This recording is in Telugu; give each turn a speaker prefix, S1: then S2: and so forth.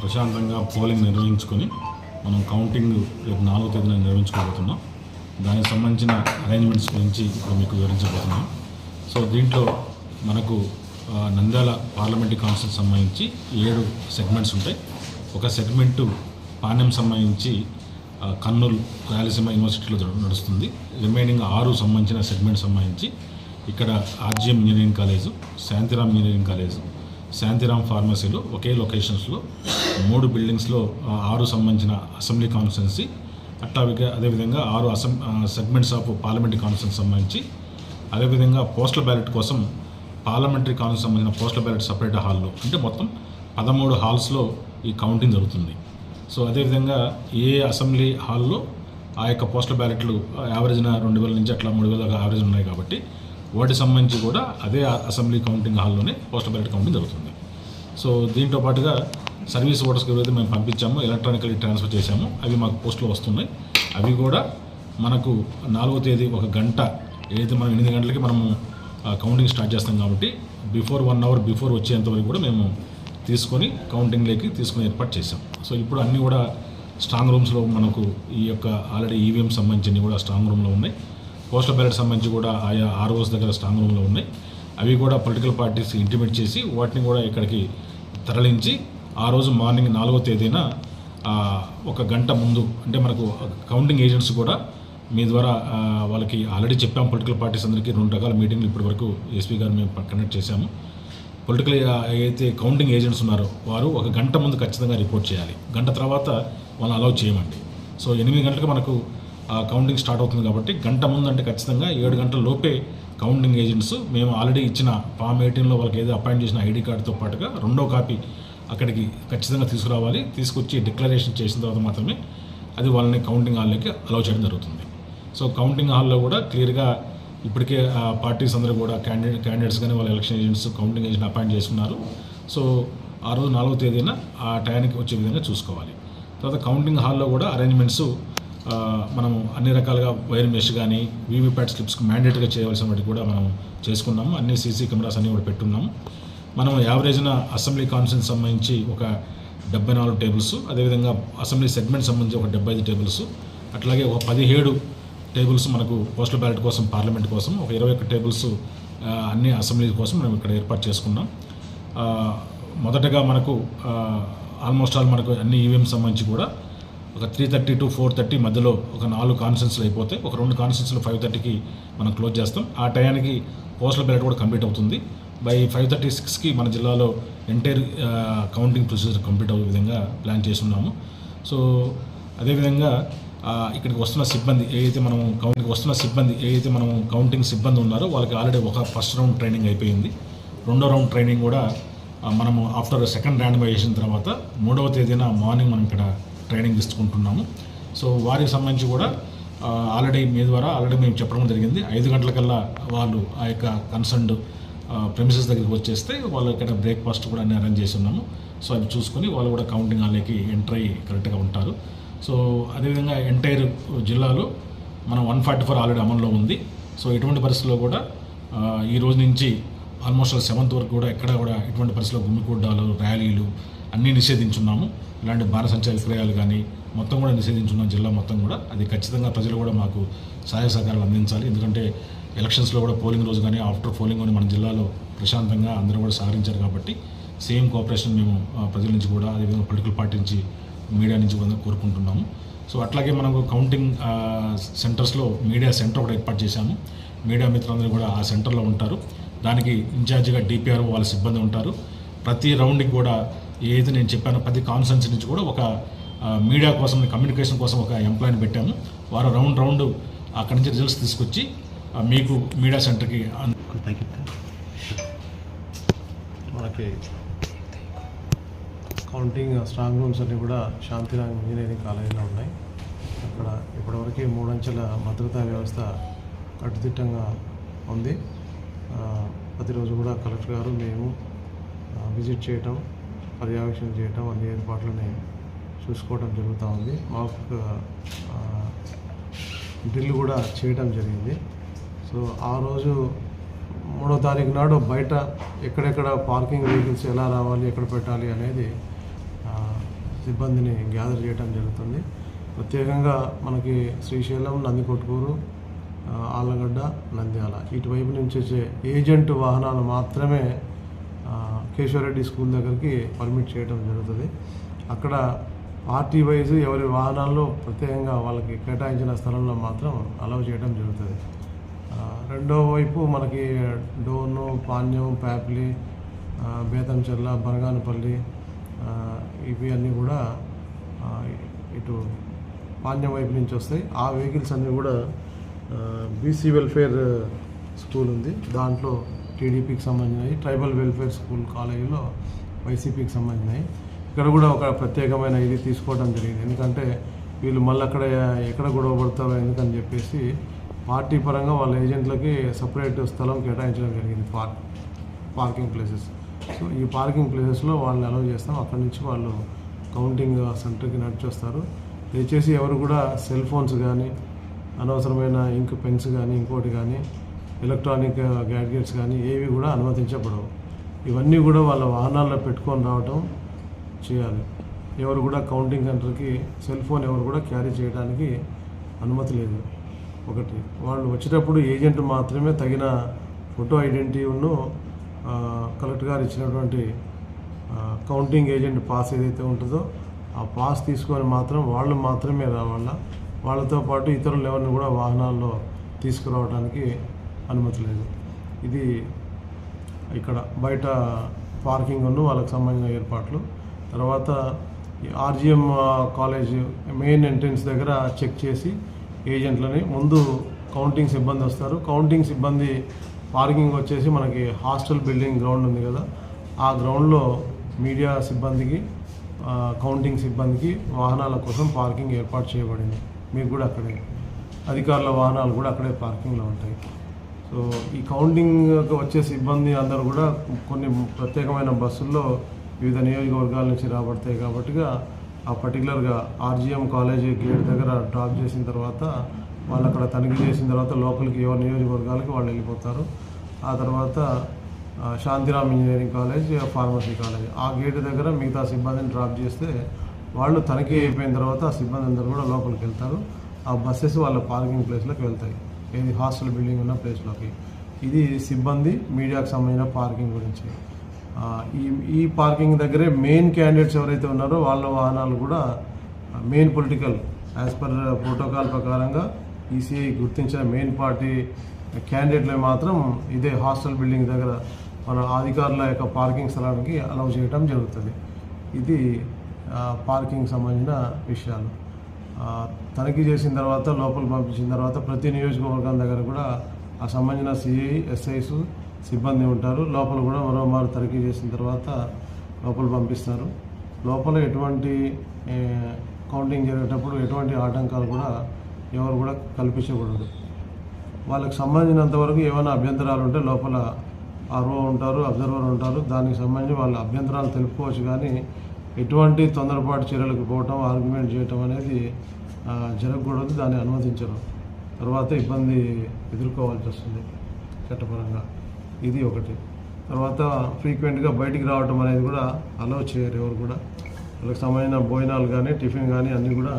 S1: ప్రశాంతంగా పోలింగ్ నిర్వహించుకొని మనం కౌంటింగ్ రేపు నాలుగో తేదీన నిర్వహించుకోబోతున్నాం. దానికి సంబంధించిన అరేంజ్మెంట్స్ గురించి ఇప్పుడు మీకు వివరించబోతున్నాం. సో దీంట్లో మనకు నంద్యాల పార్లమెంటరీ కౌన్సిల్ సంబంధించి ఏడు సెగ్మెంట్స్ ఉంటాయి. ఒక సెగ్మెంటు పాణ్యం సంబంధించి కర్నూలు రాయలసీమ యూనివర్సిటీలో నడుస్తుంది. రిమైనింగ్ ఆరు సంబంధించిన సెగ్మెంట్ సంబంధించి ఇక్కడ RGM engineering college Shantiram engineering college Shantiram ఫార్మసీలో ఒకే లొకేషన్స్లో మూడు బిల్డింగ్స్లో ఆరు సంబంధించిన అసెంబ్లీ కాన్ఫరెన్సీ అట్లా అదేవిధంగా ఆరు అసెం సెగ్మెంట్స్ ఆఫ్ పార్లమెంటరీ కాన్స్టిట్యున్సీ సంబంధించి అదేవిధంగా పోస్టల్ బ్యాలెట్ కోసం పార్లమెంటరీ కాన్స్టిట్యూన్సీ సంబంధించిన పోస్టల్ బ్యాలెట్ సపరేట్ హాల్లో అంటే మొత్తం పదమూడు హాల్స్లో ఈ కౌంటింగ్ జరుగుతుంది. సో అదేవిధంగా ఏ అసెంబ్లీ హాల్లో ఆ యొక్క పోస్టల్ బ్యాలెట్లు యావరేజ్న రెండు వేల నుంచి అట్లా మూడు వేల దాకా యావరేజ్ ఉన్నాయి కాబట్టి వాటికి సంబంధించి కూడా అదే అసెంబ్లీ కౌంటింగ్ హాల్లోనే పోస్టల్ బ్యాలెట్ కౌంటింగ్ జరుగుతుంది. సో దీంతో పాటుగా సర్వీస్ ఓటర్స్కి ఎవరైతే మేము పంపించామో ఎలక్ట్రానికల్లీ ట్రాన్స్ఫర్ చేశామో అవి మాకు పోస్టులు వస్తున్నాయి. అవి కూడా మనకు నాలుగో తేదీ ఒక గంట ఏదైతే మనం ఎనిమిది గంటలకి మనము కౌంటింగ్ స్టార్ట్ చేస్తాం కాబట్టి బిఫోర్ వన్ అవర్ బిఫోర్ వచ్చేంత వరకు కూడా మేము తీసుకొని కౌంటింగ్లోకి తీసుకొని ఏర్పాటు చేసాం సో ఇప్పుడు అన్నీ కూడా స్ట్రాంగ్ రూమ్స్లో మనకు ఈ యొక్క ఆల్రెడీ ఈవీఎం సంబంధించినవి కూడా స్ట్రాంగ్ రూమ్లో ఉన్నాయి. పోస్టల్ బ్యాలెట్ సంబంధించి కూడా ఆయా ఆర్ఓస్ దగ్గర స్ట్రాంగ్ రూమ్లో ఉన్నాయి. అవి కూడా పొలిటికల్ పార్టీస్ ఇంటిమేట్ చేసి వాటిని కూడా ఇక్కడికి తరలించి ఆ రోజు మార్నింగ్ నాలుగో తేదీన ఒక గంట ముందు అంటే మనకు కౌంటింగ్ ఏజెంట్స్ కూడా మీ ద్వారా వాళ్ళకి ఆల్రెడీ చెప్పాం. పొలిటికల్ పార్టీస్ అందరికీ రెండు రకాల మీటింగ్లు ఇప్పటివరకు ఎస్పీ గారు మేము కండక్ట్ చేశాము. పొలిటికల్ ఏదైతే కౌంటింగ్ ఏజెంట్స్ ఉన్నారో వారు ఒక గంట ముందు ఖచ్చితంగా రిపోర్ట్ చేయాలి. గంట తర్వాత వాళ్ళని అలౌ చేయమండి. సో ఎనిమిది గంటలకు మనకు కౌంటింగ్ స్టార్ట్ అవుతుంది కాబట్టి గంట ముందంటే ఖచ్చితంగా ఏడు గంటల లోపే కౌంటింగ్ ఏజెంట్స్ మేము ఆల్రెడీ ఇచ్చిన ఫామ్ ఎయిటీన్లో వాళ్ళకి ఏదో అపాయింట్ చేసిన ఐడి కార్డుతో పాటుగా రెండో కాపీ అక్కడికి ఖచ్చితంగా తీసుకురావాలి. తీసుకొచ్చి డిక్లరేషన్ చేసిన తర్వాత మాత్రమే అది వాళ్ళని కౌంటింగ్ హాల్లోకి అలౌ చేయడం జరుగుతుంది. సో కౌంటింగ్ హాల్లో కూడా క్లియర్గా ఇప్పటికే ఆ పార్టీస్ అందరూ కూడా క్యాండిడేట్ క్యాండిడేట్స్ కానీ వాళ్ళ election agents counting agent appoint చేసుకున్నారు. సో ఆ రోజు నాలుగో తేదీన ఆ టైంకి వచ్చే విధంగా చూసుకోవాలి. తర్వాత కౌంటింగ్ హాల్లో కూడా అరేంజ్మెంట్స్ మనం అన్ని రకాలుగా వైర్ మెష్ కానీ వీవీప్యాట్ స్లిప్స్కి మ్యాండేటరీగా చేయవలసిన వాటి కూడా మనం చేసుకున్నాము. అన్ని సీసీ కెమెరాస్ అన్నీ కూడా పెట్టున్నాము. మనం యావరేజ్న అసెంబ్లీ కాన్ఫరెన్స్ సంబంధించి ఒక డెబ్బై నాలుగు టేబుల్స్ అదేవిధంగా అసెంబ్లీ సెగ్మెంట్ సంబంధించి ఒక డెబ్బై ఐదు టేబుల్స్ అట్లాగే ఒక పదిహేడు టేబుల్స్ మనకు పోస్టల్ బ్యాలెట్ కోసం పార్లమెంట్ కోసం ఒక ఇరవై ఒక్క టేబుల్స్ అన్ని అసెంబ్లీ కోసం మనం ఇక్కడ ఏర్పాటు చేసుకున్నాం. మొదటగా మనకు ఆల్మోస్ట్ ఆల్ మనకు అన్ని ఈవీఎం సంబంధించి కూడా ఒక three thirty to four thirty మధ్యలో ఒక నాలుగు కాన్ఫరెన్స్లు అయిపోతే ఒక రెండు కాన్ఫరెన్స్లు ఫైవ్ థర్టీకి మనం క్లోజ్ చేస్తాం. ఆ టయానికి పోస్టల్ బ్యాలెట్ కూడా కంప్లీట్ అవుతుంది. బై ఫైవ్ థర్టీ సిక్స్కి మన జిల్లాలో ఎంటైర్ కౌంటింగ్ ప్రొసీజర్ కంప్లీట్ అయ్యే విధంగా ప్లాన్ చేస్తున్నాము. సో అదేవిధంగా ఇక్కడికి వస్తున్న సిబ్బంది ఏదైతే మనం కౌంటింగ్ వస్తున్న సిబ్బంది ఏదైతే మనం కౌంటింగ్ సిబ్బంది ఉన్నారో వాళ్ళకి ఆల్రెడీ ఒక ఫస్ట్ రౌండ్ ట్రైనింగ్ అయిపోయింది. రెండో రౌండ్ ట్రైనింగ్ కూడా మనము ఆఫ్టర్ సెకండ్ ర్యాండమైజేషన్ తర్వాత మూడవ తేదీన మార్నింగ్ మనం ఇక్కడ ట్రైనింగ్ తీసుకుంటున్నాము. సో వారికి సంబంధించి కూడా ఆల్రెడీ మీ ద్వారా ఆల్రెడీ మేము చెప్పడం జరిగింది. ఐదు గంటలకల్లా వాళ్ళు ఆ యొక్క కన్సర్న్డ్ ప్రెమిసెస్ దగ్గరికి వచ్చేస్తే వాళ్ళు ఇక్కడ బ్రేక్ఫాస్ట్ కూడా అన్ని అరేంజ్ చేసి ఉన్నాము. సో అవి చూసుకొని వాళ్ళు కూడా కౌంటింగ్ హాల్లోకి ఎంటర్ అయ్యి కరెక్ట్గా ఉంటారు. సో అదేవిధంగా ఎంటైర్ జిల్లాలో మనం వన్ ఫార్టీ ఫోర్ ఆల్రెడీ అమల్లో ఉంది. సో ఎటువంటి పరిస్థితుల్లో కూడా ఈ రోజు నుంచి ఆల్మోస్ట్ సెవెంత్ వరకు కూడా ఎక్కడ కూడా ఎటువంటి పరిస్థితుల్లో గుమ్మికూడ్డాలు ర్యాలీలు అన్నీ నిషేధించున్నాము. ఇలాంటి బాణసంచా విక్రయాలు కానీ మొత్తం కూడా నిషేధించున్నాం జిల్లా మొత్తం కూడా అది ఖచ్చితంగా ప్రజలు కూడా మాకు సహాయ సహకారాలు అందించాలి. ఎందుకంటే ఎలక్షన్స్లో కూడా పోలింగ్ రోజు కానీ ఆఫ్టర్ పోలింగ్ కానీ మన జిల్లాలో ప్రశాంతంగా అందరూ కూడా సహకరించారు కాబట్టి సేమ్ కోఆపరేషన్ మేము ప్రజల నుంచి కూడా అదేవిధంగా పొలిటికల్ పార్టీ నుంచి మీడియా నుంచి కూడా కోరుకుంటున్నాము. సో అట్లాగే మనకు కౌంటింగ్ సెంటర్స్లో మీడియా సెంటర్ కూడా ఏర్పాటు చేశాము. మీడియా మిత్రులందరూ కూడా ఆ సెంటర్లో ఉంటారు. దానికి ఇన్ఛార్జిగా డిపిఆర్ వాళ్ళ సిబ్బంది ఉంటారు. ప్రతి రౌండ్కి కూడా ఏదైతే నేను చెప్పాను ప్రతి కాన్ఫరెన్స్ నుంచి కూడా ఒక మీడియా కోసం కమ్యూనికేషన్ కోసం ఒక ఎంప్లాయీని పెట్టాము. వారు రౌండ్ రౌండ్ అక్కడి నుంచి రిజల్ట్స్ తీసుకొచ్చి మీకు మీడియా సెంటర్కి
S2: మనకి కౌంటింగ్ స్ట్రాంగ్ రూమ్స్ అన్నీ కూడా శాంతిరామ్ ఇంజనీరింగ్ కాలేజీలో ఉన్నాయి. అక్కడ ఇప్పటివరకు మూడంచెల భద్రతా వ్యవస్థ కట్టుదిట్టంగా ఉంది. ప్రతిరోజు కూడా కలెక్టర్ గారు మేము విజిట్ చేయటం పర్యవేక్షణ చేయటం అన్ని ఏర్పాట్లని చూసుకోవడం జరుగుతూ ఉంది. మాకు డ్రిల్ కూడా చేయటం జరిగింది. సో ఆ రోజు మూడో తారీఖు నాడు బయట ఎక్కడెక్కడ పార్కింగ్ వెహికల్స్ ఎలా రావాలి ఎక్కడ పెట్టాలి అనేది సిబ్బందిని గ్యాదర్ చేయడం జరుగుతుంది. ప్రత్యేకంగా మనకి శ్రీశైలం నందికొట్కూరు ఆళ్ళగడ్డ నంద్యాల ఇటువైపు నుంచి వచ్చే ఏజెంట్ వాహనాలు మాత్రమే కేశవరెడ్డి స్కూల్ దగ్గరికి పర్మిట్ చేయడం జరుగుతుంది. అక్కడ పార్టీ వైజ్ ఎవరి వాహనాల్లో ప్రత్యేకంగా వాళ్ళకి కేటాయించిన స్థలంలో మాత్రం అలౌ చేయడం జరుగుతుంది. రెండో వైపు మనకి డోను పాణ్యం ప్యాప్లి బేతంచెర్ల బనగానపల్లి ఇవి అన్నీ కూడా ఇటు పాణ్యం వైపు నుంచి వస్తాయి. ఆ వెహికల్స్ అన్నీ కూడా బీసీ వెల్ఫేర్ స్కూల్ ఉంది. దాంట్లో టీడీపీకి సంబంధించినవి ట్రైబల్ వెల్ఫేర్ స్కూల్ కాలేజీలో వైసీపీకి సంబంధించినవి. ఇక్కడ కూడా ఒక ప్రత్యేకమైన ఇది తీసుకోవడం జరిగింది. ఎందుకంటే వీళ్ళు మళ్ళీ అక్కడ ఎక్కడ గొడవ పడతారో ఎందుకని చెప్పేసి పార్టీ పరంగా వాళ్ళ ఏజెంట్లకి సపరేట్ స్థలం కేటాయించడం జరిగింది పార్క్ పార్కింగ్ ప్లేసెస్. సో ఈ పార్కింగ్ ప్లేసెస్లో వాళ్ళని అలౌ చేస్తాం. అక్కడి నుంచి వాళ్ళు కౌంటింగ్ సెంటర్కి నడిచొస్తారు. దయచేసి ఎవరు కూడా సెల్ ఫోన్స్ కానీ అనవసరమైన ఇంక్ పెన్స్ కానీ ఇంకోటి కానీ ఎలక్ట్రానిక్ గ్యాడ్గెట్స్ కానీ ఏవి కూడా అనుమతించబడవు. ఇవన్నీ కూడా వాళ్ళ వాహనాల్లో పెట్టుకొని రావటం చేయాలి. ఎవరు కూడా కౌంటింగ్ సెంటర్కి సెల్ ఫోన్ ఎవరు కూడా క్యారీ చేయడానికి అనుమతి లేదు. ఒకటి వాళ్ళు వచ్చేటప్పుడు ఏజెంట్ మాత్రమే తగిన ఫోటో ఐడెంటిటీను కలెక్టర్ గారు ఇచ్చినటువంటి కౌంటింగ్ ఏజెంట్ పాస్ ఏదైతే ఉంటుందో ఆ పాస్ తీసుకొని మాత్రం వాళ్ళు మాత్రమే రావాల? వాళ్ళతో పాటు ఇతరులు ఎవరిని కూడా వాహనాల్లో తీసుకురావడానికి అనుమతి లేదు. ఇది ఇక్కడ బయట పార్కింగ్ ఉన్న వాళ్ళకి సంబంధించిన ఏర్పాట్లు. తర్వాత RGM RGM college main entrance దగ్గర చెక్ చేసి ఏజెంట్లని ముందు కౌంటింగ్ సిబ్బంది వస్తారు. కౌంటింగ్ సిబ్బంది పార్కింగ్ వచ్చేసి మనకి హాస్టల్ బిల్డింగ్ గ్రౌండ్ ఉంది కదా. ఆ గ్రౌండ్లో మీడియా సిబ్బందికి కౌంటింగ్ సిబ్బందికి వాహనాల కోసం పార్కింగ్ ఏర్పాటు చేయబడింది. మీకు కూడా అక్కడే అధికారుల వాహనాలు కూడా అక్కడే పార్కింగ్లో ఉంటాయి. సో ఈ కౌంటింగ్కి వచ్చే సిబ్బంది అందరూ కూడా కొన్ని ప్రత్యేకమైన బస్సుల్లో వివిధ నియోజకవర్గాల నుంచి రాబడతాయి కాబట్టిగా ఆ పర్టికులర్గా ఆర్జీఎం కాలేజీ గేట్ దగ్గర డ్రాప్ చేసిన తర్వాత వాళ్ళు అక్కడ తనిఖీ చేసిన తర్వాత లోపలికి ఎవరి నియోజకవర్గాలకి వాళ్ళు వెళ్ళిపోతారు. ఆ తర్వాత Shantiram engineering college pharmacy college ఆ గేట్ దగ్గర మిగతా సిబ్బందిని డ్రాప్ చేస్తే వాళ్ళు తనిఖీ అయిపోయిన తర్వాత ఆ సిబ్బంది అందరూ కూడా లోపలికి వెళ్తారు. ఆ బస్సెస్ వాళ్ళ పార్కింగ్ ప్లేస్లోకి వెళ్తాయి. ఏది? హాస్టల్ బిల్డింగ్ ఉన్న ప్లేస్లోకి. ఇది సిబ్బంది మీడియాకు సంబంధించిన పార్కింగ్ గురించి. ఈ ఈ పార్కింగ్ దగ్గరే మెయిన్ క్యాండిడేట్స్ ఎవరైతే ఉన్నారో వాళ్ళ వాహనాలు కూడా main political. As per protocol ప్రకారంగా ఈసీఐ గుర్తించిన మెయిన్ పార్టీ క్యాండిడేట్లు మాత్రం ఇదే హాస్టల్ బిల్డింగ్ దగ్గర మన అధికారుల యొక్క పార్కింగ్ స్థలానికి అలౌ చేయడం జరుగుతుంది. ఇది పార్కింగ్ సంబంధించిన విషయాలు. తనిఖీ చేసిన తర్వాత లోపల పంపించిన తర్వాత ప్రతి నియోజకవర్గం దగ్గర కూడా ఆ సంబంధించిన సిఐ ఎస్ఐస్ సిబ్బంది ఉంటారు. లోపల కూడా మరోమారు తనిఖీ చేసిన తర్వాత లోపల పంపిస్తారు. లోపల ఎటువంటి కౌంటింగ్ జరిగేటప్పుడు ఎటువంటి ఆటంకాలు కూడా ఎవరు కూడా కల్పించకూడదు. వాళ్ళకి సంబంధించినంత వరకు ఏమైనా అభ్యంతరాలు ఉంటే లోపల ఆర్ఓ ఉంటారు అబ్జర్వర్ ఉంటారు. దానికి సంబంధించి వాళ్ళ అభ్యంతరాలు తెలుపుకోవచ్చు కానీ ఎటువంటి తొందరపాటు చర్యలకు పోవటం ఆర్గ్యుమెంట్ చేయటం అనేది జరగకూడదు దాన్ని అనుమతించరు. తర్వాత ఇబ్బంది ఎదుర్కోవాల్సి వస్తుంది చట్టపరంగా. ఇది ఒకటి. తర్వాత ఫ్రీక్వెంట్గా బయటికి రావటం అనేది కూడా అలౌ చేయరు ఎవరు కూడా. వాళ్ళకి సంబంధించిన భోజనాలు కానీ టిఫిన్ కానీ అన్నీ కూడా